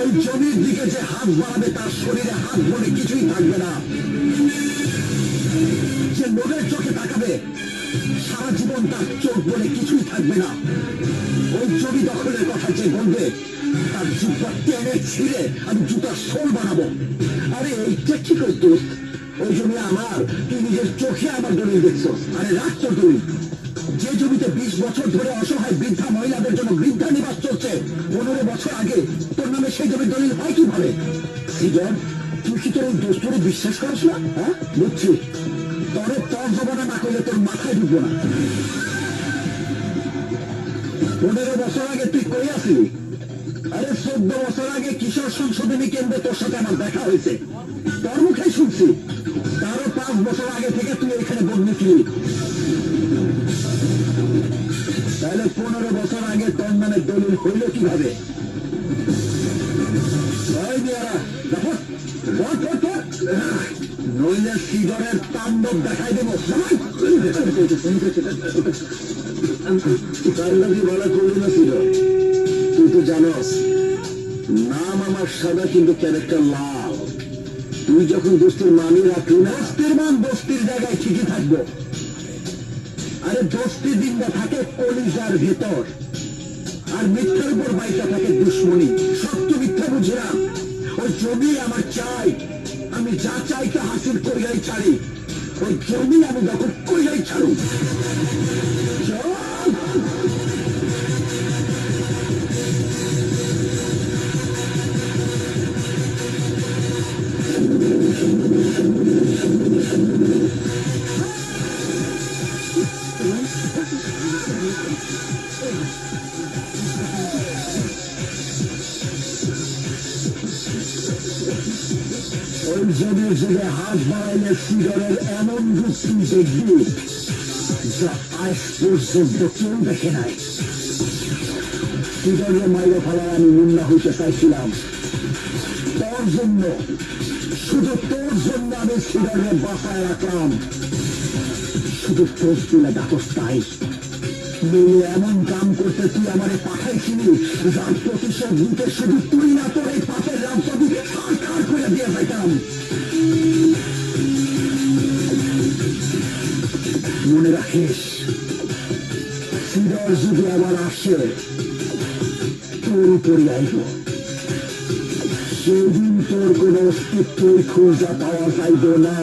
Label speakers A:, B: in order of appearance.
A: ওই জমির দিকে যে হাত বাড়াবে, তার শরীরে হাত বলে কিছুই থাকবে না। যে লোকের চোখে তাকাবে, সারা জীবন তার চোখ বলে কিছুই থাকবে না। ওই জমি দখলের কথা যে বলবে, তার জুতা টেনে ছিঁড়ে আমি জুতার সোল বানাবো। আরে, এইটা কি করে দোস্ত? ওই জমি আমার, তুই নিজের চোখে আমার দলিল দেখছ। আরে রাখ তো তুই। যে জমিতে বিশ বছর ধরে অসহায় বৃদ্ধা মহিলাদের জন্য বৃদ্ধা নিবাস চলছে পনেরো বছর আগে তোর নামে সেই জমির দলিল হয় কীভাবে? সিজন তুই কি তোর দোস্তরে বিশ্বাস করিস না? হ্যাঁ? বুঝছি তরে তর জমানা না করলে তোর মাথায় ঢুকবো না। পনেরো বছর আগে তুই কই আসলি? আরে চোদ্দ বছর আগে কিশোর সংশোধনী কেন্দ্রে তোর সাথে আমার দেখা হয়েছে। তোর মুখে শুনছি। তারও পাঁচ বছর আগে থেকে তুই এখানে বদলি নইলে সিজনের তাণ্ডব দেখাই দেবো কান্দাজি বলা করলি না ছিল তুই তো জানস নাম আমার সাদা কিন্তু ক্যারেক্টার লাল তুই যখন দোস্তের মানি রাখলি না দোস্তের মান দোস্তির জায়গায় ঠিকই থাকব আরে দোস্তির দিনটা থাকে কলিজার ভেতর। আর মিথ্যার উপর বাইটা থাকে দুশ্মনী, সত্য মিথ্যা বুঝলাম ওই জমি আমার চাই, আমি যা চাই তা হাসিল করিয়াই ছাড়ি। ওই জমি আমি দখল করিয়াই ছাড়ু চল। ওই জমির যুগে হাত বাড়াইলে সিগরের এমন তুই দেখবি যা আজ পর্যন্ত কেউ দেখে নাই। সিগরের মাইরে ফেলায় আমি মুন্না হইতে চাইছিলাম। তোর জন্য, শুধু তোর জন্য আমি সিগরের বাসায় রাখলাম। শুধু তোর তুলে ডাকস তাই। মিলে এমন কাম করতে তুই আমারে পাঠাইছিলি, যার প্রতিশোধ নিতে শুধু তুই না তোর এই পাপের করে দিয়ে যাইতাম মনে রাখিস সিরাজ যদি আবার আসে, তোর উপরই আইব। সেদিন তোর কোনো অস্তিত্বই খুঁজা পাওয়া যাইব না।